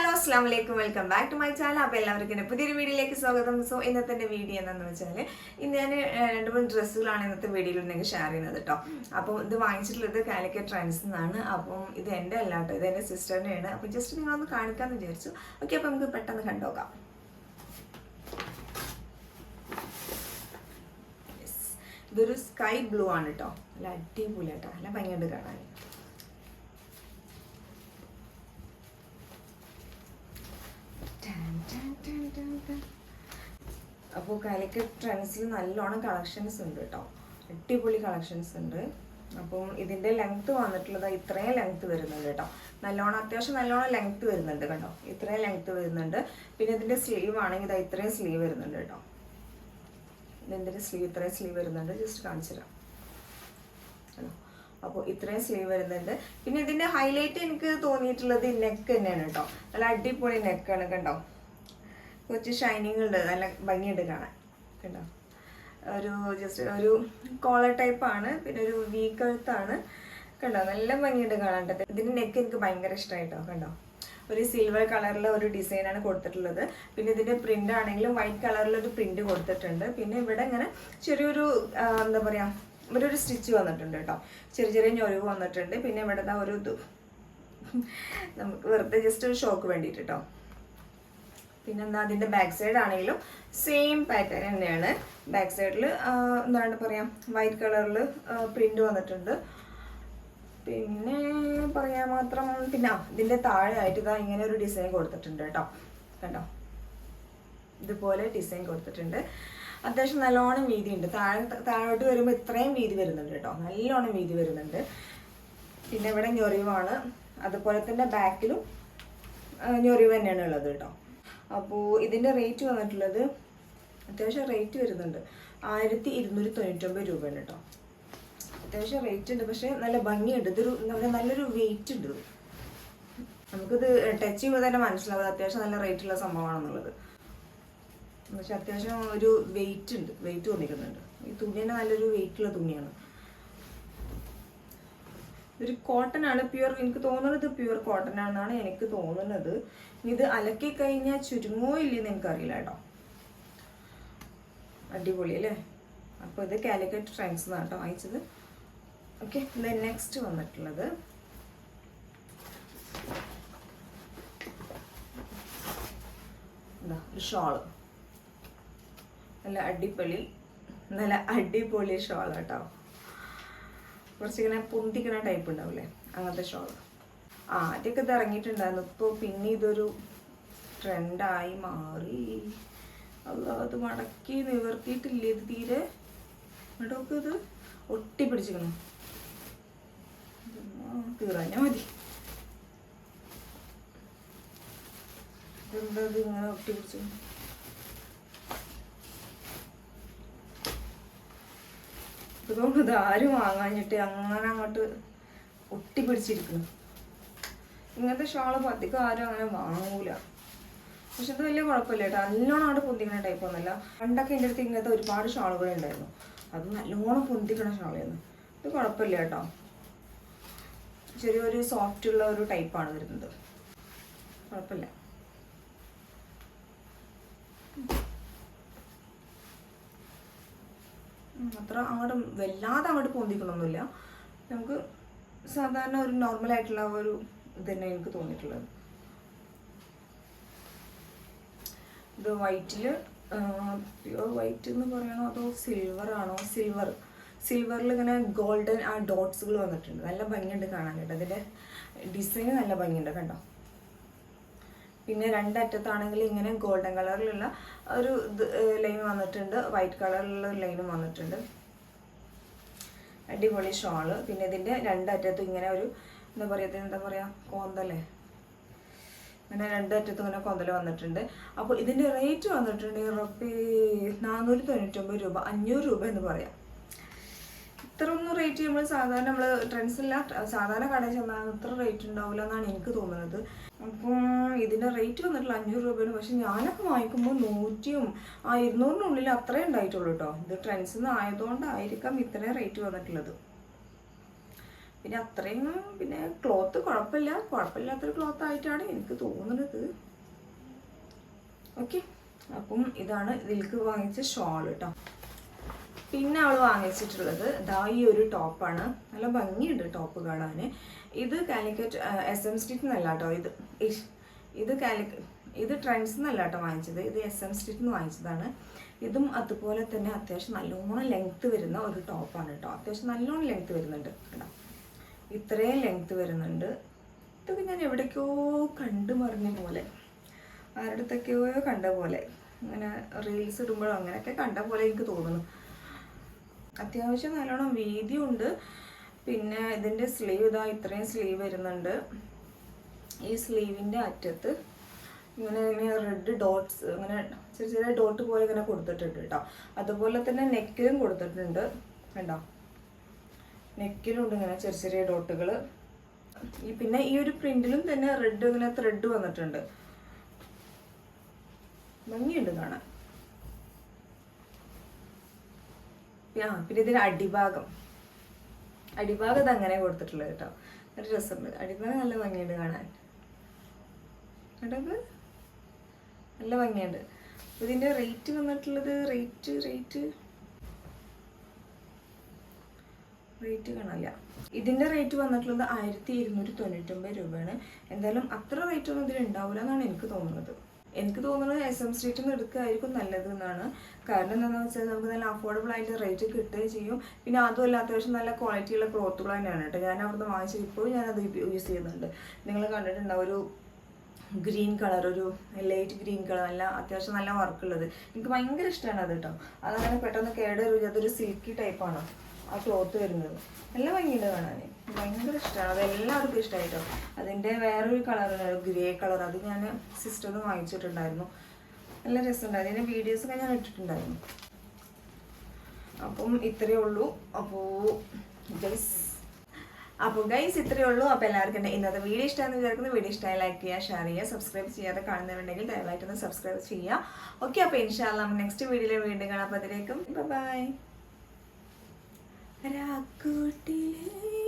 Hello അസ്സാം വലൈക്കും welcome back to my channel അപ്പോൾ എല്ലാവർക്കും എന്റെ പുതിയൊരു വീഡിയോയിലേക്ക് സ്വാഗതം. സോ ഇന്നത്തെ എന്റെ വീഡിയോ എന്താണെന്ന് വെച്ചാൽ ഇന്ന് ഞാൻ രണ്ട് മൂന്ന് ഡ്രസ്സുകളാണ് ഇന്നത്തെ വീഡിയോയിൽ നിങ്ങൾക്ക് ഷെയർ ചെയ്യുന്നത് കേട്ടോ അപ്പോൾ ഇത് വാങ്ങിച്ചിട്ടുള്ളത് കാലിക്കറ്റ് ട്രെൻഡ്സ് എന്നാണ് അപ്പം ഇത് എന്റെ അല്ല കേട്ടോ ഇത് എന്റെ സിസ്റ്ററിന്റെയാണ് അപ്പോൾ ജസ്റ്റ് നിങ്ങളൊന്ന് കാണിക്കാമെന്ന് വിചാരിച്ചു. ഓക്കെ അപ്പോൾ നമുക്ക് പെട്ടെന്ന് കണ്ടുനോക്കാം Yes. ഇതൊരു സ്കൈ ബ്ലൂ ആണ് കേട്ടോ നല്ല അടിപൊളി കേട്ടോ നല്ല ഭംഗിയുണ്ട് കാണാൻ. അപ്പോൾ കാലിക്കറ്റ് ട്രെൻഡ്സിൽ നല്ലോണം കളക്ഷൻസ് ഉണ്ട് കേട്ടോ അടിപൊളി കളക്ഷൻസ് ഉണ്ട്. അപ്പോൾ ഇതിന്റെ ലെങ്ത്ത് വന്നിട്ടുള്ളത് ഇത്രയും ലെങ്ത്ത് വരുന്നുണ്ട് കേട്ടോ നല്ലോണം അത്യാവശ്യം നല്ലോണം ലെങ്ത്ത് വരുന്നുണ്ട് കേട്ടോ ഇത്രയും ലെങ്ത്ത് വരുന്നുണ്ട്. പിന്നെ ഇതിന്റെ സ്ലീവ് ആണെങ്കിൽ ഇതാ ഇത്രയും സ്ലീവ് വരുന്നുണ്ട് കേട്ടോ ഇതിന്റെ സ്ലീവ് ഇത്രയും സ്ലീവ് വരുന്നുണ്ട്. ജസ്റ്റ് കാണിച്ചു തരാം. അപ്പോൾ ഇത്രയും സ്ലീവ് വരുന്നുണ്ട്. പിന്നെ ഇതിന്റെ ഹൈലൈറ്റ് എനിക്ക് തോന്നിയിട്ടുള്ളത് നെക്ക് തന്നെയാണ് കേട്ടോ നല്ല അടിപൊളി നെക്കാണ് കണ്ടോ? കുറച്ച് ഷൈനിങ് ഉണ്ട്. നല്ല ഭംഗിയുണ്ട് കാണാൻ. കണ്ടോ? ഒരു ജസ്റ്റ് ഒരു കോളർ ടൈപ്പ് ആണ്. പിന്നെ ഒരു വി കഴുത്താണ് കണ്ടോ? നല്ല ഭംഗിയുണ്ട് കാണാൻ. കേട്ടോ ഇതിന്റെ നെക്ക് എനിക്ക് ഭയങ്കര ഇഷ്ടമായിട്ടോ കണ്ടോ? ഒരു സിൽവർ കളറിലെ ഒരു ഡിസൈനാണ് കൊടുത്തിട്ടുള്ളത്. പിന്നെ ഇതിന്റെ പ്രിന്റ് ആണെങ്കിലും വൈറ്റ് കളറിലൊരു ഒരു പ്രിന്റ് കൊടുത്തിട്ടുണ്ട്. പിന്നെ ഇവിടെ ഇങ്ങനെ ചെറിയൊരു എന്താ പറയാ ഇവിടെ ഒരു സ്റ്റിച്ച് വന്നിട്ടുണ്ട് കേട്ടോ ചെറിയ ചെറിയ ഞൊരിവ് വന്നിട്ടുണ്ട്. പിന്നെ ഇവിടെ ഒരു നമുക്ക് വെറുതെ ജസ്റ്റ് ഒരു ഷോക്ക് വേണ്ടിയിട്ട് കേട്ടോ പിന്നെ എന്താ അതിന്റെ ബാക്ക് സൈഡ് ആണെങ്കിലും സെയിം പാറ്റേൺ തന്നെയാണ്. ബാക്ക് സൈഡിൽ എന്താണ് പറയുക വൈറ്റ് കളറിൽ പ്രിന്റ് വന്നിട്ടുണ്ട്. പിന്നെ പറയാൻ മാത്രം പിന്നെ ഇതിന്റെ താഴെയായിട്ട് ഇതാ ഇങ്ങനെ ഒരു ഡിസൈൻ കൊടുത്തിട്ടുണ്ട് കേട്ടോ. കണ്ടോ? ഇതുപോലെ ഡിസൈൻ കൊടുത്തിട്ടുണ്ട്. അത്യാവശ്യം നല്ലോണം വീതി ഉണ്ട് താഴെ താഴോട്ട് വരുമ്പോൾ ഇത്രയും വീതി വരുന്നുണ്ട് കേട്ടോ. നല്ലോണം വീതി വരുന്നുണ്ട്. പിന്നെ ഇവിടെ ഞൊറിവാണ്. അതുപോലെ തന്നെ ബാക്കിലും ഞൊറിവ് തന്നെയാണ് ഉള്ളത് കേട്ടോ. അപ്പോൾ ഇതിന്റെ റേറ്റ് വന്നിട്ടുള്ളത് അത്യാവശ്യം റേറ്റ് വരുന്നുണ്ട്. ആയിരത്തി ഇരുന്നൂറ്റി തൊണ്ണൂറ്റൊമ്പത് രൂപയാണ് കേട്ടോ. അത്യാവശ്യം റേറ്റ് ഉണ്ട്. പക്ഷേ നല്ല ഭംഗിയുണ്ട്. ഇതൊരു നല്ലൊരു വെയിറ്റ് ഉണ്ട്. നമുക്കിത് ടച്ച് ചെയ്യുമ്പോൾ തന്നെ മനസ്സിലാവും. അത്യാവശ്യം നല്ല റേറ്റുള്ള സംഭവമാണെന്നുള്ളത്. പക്ഷെ അത്യാവശ്യം ഒരു വെയിറ്റ് ഉണ്ട്. വെയിറ്റ് തോന്നിക്കുന്നുണ്ട് ഈ തുണി തന്നെ നല്ലൊരു വെയിറ്റുള്ള തുണിയാണ്. ഒരു കോട്ടൺ ആണ്. പ്യുവർ എനിക്ക് തോന്നുന്നത് പ്യുവർ കോട്ടൺ ആണെന്നാണ് എനിക്ക് തോന്നുന്നത്. ഇത് അലക്കി കഴിഞ്ഞാൽ ചുരുങ്ങോ ഇല്ലെന്ന് എനിക്കറിയില്ല കേട്ടോ. അടിപൊളി അല്ലേ? അപ്പോൾ ഇത് കാലിക്കറ്റ് ട്രെൻഡ്സ് എന്നാണ് കേട്ടോ വാങ്ങിച്ചത്. ഓക്കെ നെക്സ്റ്റ് വന്നിട്ടുള്ളത്. എന്താ ഒരു ഷോൾ നല്ല അടിപൊളി നല്ല അടിപൊളി ഷോൾ കേട്ടോ. കുറച്ചിങ്ങനെ പൊന്തിക്കണ ടൈപ്പ് ഉണ്ടാവില്ലേ അങ്ങനത്തെ ഷോൾ ആദ്യമൊക്കെ ഇത് ഇറങ്ങിയിട്ടുണ്ടായിരുന്നു. ഇപ്പോൾ പിന്നെ ഇതൊരു ട്രെൻഡായി മാറി. അല്ല അത് മടക്കി നിവർത്തിയിട്ടില്ല ഇത് തീരെ? ഇടമൊക്കെ ഇത് ഒട്ടി പിടിച്ചിരിക്കണം തീറാഞ്ഞാ മതി. ഇതെന്താ ഇത് ഇങ്ങനെ ഒട്ടി ഇതുകൊണ്ട് ഇത് ആരും വാങ്ങാഞ്ഞിട്ട് അങ്ങനെ അങ്ങോട്ട് ഒട്ടി പിടിച്ചിരിക്കുന്നു ഇങ്ങനത്തെ ഷാൾ അധികം ആരും അങ്ങനെ വാങ്ങൂല. പക്ഷെ ഇത് വലിയ കുഴപ്പമില്ല കേട്ടോ. നല്ലോണം അവിടെ പൊന്തിക്കണ ടൈപ്പ് ഒന്നുമല്ല. പണ്ടൊക്കെ എന്റെ അടുത്ത് ഇങ്ങനത്തെ ഒരുപാട് ഷാളുകൾ ഉണ്ടായിരുന്നു. അത് നല്ലോണം പൊന്തിക്കണ ഷാളായിരുന്നു. ഇത് കുഴപ്പമില്ല കേട്ടോ. ചെറിയൊരു സോഫ്റ്റ് ഉള്ള ഒരു ടൈപ്പാണ് വരുന്നത്. കുഴപ്പമില്ല. അത്ര അങ്ങോട്ട് വല്ലാതെ അങ്ങോട്ട് പൊന്തിക്കണമൊന്നുമില്ല നമുക്ക് സാധാരണ ഒരു നോർമലായിട്ടുള്ള ഒരു തന്നെ എനിക്ക് തോന്നിയിട്ടുള്ളത്. ഇത് വൈറ്റിൽ പ്യുവർ വൈറ്റ് എന്ന് പറയണോ അതോ സിൽവർ ആണോ? സിൽവർ സിൽവറിൽ ഇങ്ങനെ ഗോൾഡൻ ആ ഡോട്ട്സുകൾ വന്നിട്ടുണ്ട്. നല്ല ഭംഗിയുണ്ട് കാണാൻ കേട്ടോ. അതിന്റെ ഡിസൈൻ നല്ല ഭംഗിയുണ്ട് കണ്ടോ? പിന്നെ രണ്ടറ്റത്താണെങ്കിൽ ഇങ്ങനെ ഗോൾഡൻ കളറിലുള്ള ഒരു ലൈൻ വന്നിട്ടുണ്ട്. വൈറ്റ് കളറിലുള്ള ലൈനും വന്നിട്ടുണ്ട്. അടിപൊളി ഷോൾ പിന്നെ ഇതിന്റെ രണ്ടറ്റത്തും ഇങ്ങനെ ഒരു എന്താ പറയുക എന്താ പറയുക കോന്തല്ലേ? അങ്ങനെ രണ്ടറ്റത്തും ഇങ്ങനെ കൊന്തൽ വന്നിട്ടുണ്ട്. അപ്പോൾ ഇതിന്റെ റേറ്റ് വന്നിട്ടുണ്ട് ഉറപ്പി നാനൂറ്റി തൊണ്ണൂറ്റൊമ്പത് രൂപ അഞ്ഞൂറ് രൂപ എന്ന് പറയാം. ഇത്ര ഒന്നും റേറ്റ് നമ്മൾ സാധാരണ നമ്മൾ ട്രെൻഡ്സില്ല സാധാരണ കടയിൽ ചെന്നാൽ ഇത്ര റേറ്റ് ഉണ്ടാവില്ല എന്നാണ് എനിക്ക് തോന്നുന്നത്. അപ്പം ഇതിന്റെ റേറ്റ് വന്നിട്ടുള്ള അഞ്ഞൂറ് രൂപയാണ്. പക്ഷെ ഞാനൊക്കെ വാങ്ങിക്കുമ്പോൾ നൂറ്റിയും ആ ഇരുന്നൂറിനുള്ളിൽ അത്രേ ഉണ്ടായിട്ടുള്ളൂ കേട്ടോ ഇത് ട്രെൻഡ്സിൽ നിന്ന് ആയതുകൊണ്ടായിരിക്കാം ഇത്രയും റേറ്റ് വന്നിട്ടുള്ളത്. പിന്നെ അത്രയും പിന്നെ ക്ലോത്ത് കുഴപ്പമില്ല കുഴപ്പമില്ലാത്തൊരു ക്ലോത്ത് ആയിട്ടാണ് എനിക്ക് തോന്നുന്നത്. ഓക്കെ അപ്പം ഇതാണ് ഇതിലേക്ക് വാങ്ങിച്ച ഷോൾ കേട്ടോ പിന്നെ അവൾ വാങ്ങിച്ചിട്ടുള്ളത് ദാ ഈ ഒരു ടോപ്പാണ് നല്ല ഭംഗിയുണ്ട് ടോപ്പ് കാണാൻ ഇത് കാലിക്കറ്റ് എസ് എം സ്ട്രീറ്റ് എന്നല്ല കേട്ടോ ഇത്. ഇത് കാലിക്ക ഇത് ട്രെൻഡ്സ് എന്നല്ല കേട്ടോ വാങ്ങിച്ചത്. ഇത് എസ് എം സ്ട്രീറ്റ് നിന്ന് വാങ്ങിച്ചതാണ്. ഇതും അതുപോലെ തന്നെ അത്യാവശ്യം നല്ലോണം ലെങ്ത്ത് വരുന്ന ഒരു ടോപ്പാണ് കേട്ടോ അത്യാവശ്യം നല്ലോണം ലെങ്ത്ത് വരുന്നുണ്ട്. കേട്ടോ ഇത്രയും ലെങ്ത് വരുന്നുണ്ട്. ഇതൊക്കെ ഞാൻ എവിടേക്കോ കണ്ടു മറിഞ്ഞ പോലെ. ആരുടെത്തൊക്കെയോ കണ്ട പോലെ. അങ്ങനെ റീൽസ് ഇടുമ്പോഴോ അങ്ങനെയൊക്കെ കണ്ട പോലെ എനിക്ക് തോന്നുന്നു. അത്യാവശ്യം നല്ലോണം വീതിയുണ്ട് പിന്നെ ഇതിന്റെ സ്ലീവ് ഇതാ ഇത്രയും സ്ലീവ് വരുന്നുണ്ട്. ഈ സ്ലീവിന്റെ അറ്റത്ത് ഇങ്ങനെ ഇങ്ങനെ റെഡ് ഡോട്ട്സ് അങ്ങനെ ചെറിയ ചെറിയ ഡോട്ട് പോലെ ഇങ്ങനെ കൊടുത്തിട്ടുണ്ട് കേട്ടോ. അതുപോലെ തന്നെ നെക്കിലും കൊടുത്തിട്ടുണ്ട്. കണ്ടോ? നെക്കിലുണ്ട് ഇങ്ങനെ ചെറിയ ചെറിയ ഡോട്ടുകൾ ഈ പിന്നെ ഈ ഒരു പ്രിന്റിലും തന്നെ റെഡ് ഇങ്ങനെ ത്രെഡ് വന്നിട്ടുണ്ട്. ഭംഗിയുണ്ട് കാണാൻ. ആ പിന്നെ ഇതിന് അടിഭാഗം. അടിഭാഗം ഇത് അങ്ങനെ കൊടുത്തിട്ടുള്ളത് കേട്ടോ. നല്ല രസമുണ്ട്. അടിഭാഗം നല്ല ഭംഗിയുണ്ട് കാണാൻ. കേട്ടത് നല്ല ഭംഗിയുണ്ട്. ഇതിന്റെ റേറ്റ് വന്നിട്ടുള്ളത് റേറ്റ് റേറ്റ് റേറ്റ് കാണില്ല ഇതിന്റെ റേറ്റ് വന്നിട്ടുള്ളത് ആയിരത്തി ഇരുന്നൂറ്റി തൊണ്ണൂറ്റൊമ്പത് രൂപയാണ്. എന്തായാലും അത്ര റേറ്റ് ഒന്നും ഇതിൽ ഉണ്ടാവില്ല എന്നാണ് എനിക്ക് തോന്നുന്നത്. എനിക്ക് തോന്നുന്നത് എസ് എം സ്ട്രീറ്റിൽ നിന്ന് എടുക്കുകയായിരിക്കും നല്ലത് എന്നാണ്. കാരണം എന്താണെന്ന് വെച്ചാൽ നമുക്ക് നല്ല അഫോർഡബിൾ ആയിട്ട് റേറ്റ് കിട്ടുകയും ചെയ്യും. പിന്നെ അതുമല്ല അത്യാവശ്യം നല്ല ക്വാളിറ്റിയുള്ള ക്ലോത്തുകൾ തന്നെയാണ് കേട്ടോ. ഞാൻ അവിടുന്ന് വാങ്ങിച്ചത് ഇപ്പോഴും ഞാനത് യൂസ് ചെയ്യുന്നുണ്ട്. നിങ്ങൾ കണ്ടിട്ടുണ്ടാവും ഒരു ഗ്രീൻ കളർ ഒരു ലൈറ്റ് ഗ്രീൻ കളർ നല്ല അത്യാവശ്യം നല്ല വർക്കുള്ളത് എനിക്ക് ഭയങ്കര ഇഷ്ടമാണ് അത് കേട്ടോ. അതങ്ങനെ പെട്ടെന്ന് കേട് അതൊരു സിൽക്കി ടൈപ്പാണ് ആ ക്ലോത്ത് വരുന്നത്. നല്ല ഭംഗിയുണ്ട് കാണാൻ ഭയങ്കര ഇഷ്ടമാണ് അത് എല്ലാവർക്കും ഇഷ്ടമായിട്ടോ അതിന്റെ വേറൊരു കളർ ഗ്രേ കളർ അത് ഞാൻ സിസ്റ്ററിന് വാങ്ങിച്ചിട്ടുണ്ടായിരുന്നു. നല്ല രസമുണ്ടായിരുന്നു അതിന്റെ വീഡിയോസൊക്കെ ഞാൻ ഇട്ടിട്ടുണ്ടായിരുന്നു. അപ്പം ഇത്രയേ ഉള്ളൂ. അപ്പോൾ ഗൈസ് അപ്പോൾ ഗൈസ് ഇത്രയേ ഉള്ളൂ. അപ്പോൾ എല്ലാവർക്കും ഇന്നത്തെ വീഡിയോ ഇഷ്ടമാണെന്ന് വിചാരിക്കുന്നു. വീഡിയോ ഇഷ്ടമായി ലൈക്ക് ചെയ്യുക ഷെയർ ചെയ്യുക സബ്സ്ക്രൈബ് ചെയ്യാതെ കാണുന്നവരുണ്ടെങ്കിൽ ദയവായിട്ടൊന്ന് സബ്സ്ക്രൈബ് ചെയ്യുക. ഓക്കെ അപ്പോൾ ഇൻഷാല്ല നെക്സ്റ്റ് വീഡിയോയിൽ വീണ്ടും കാണാം. അപ്പോൾ അതിലേക്കും ബൈ രാക്കൂട്ടിലേ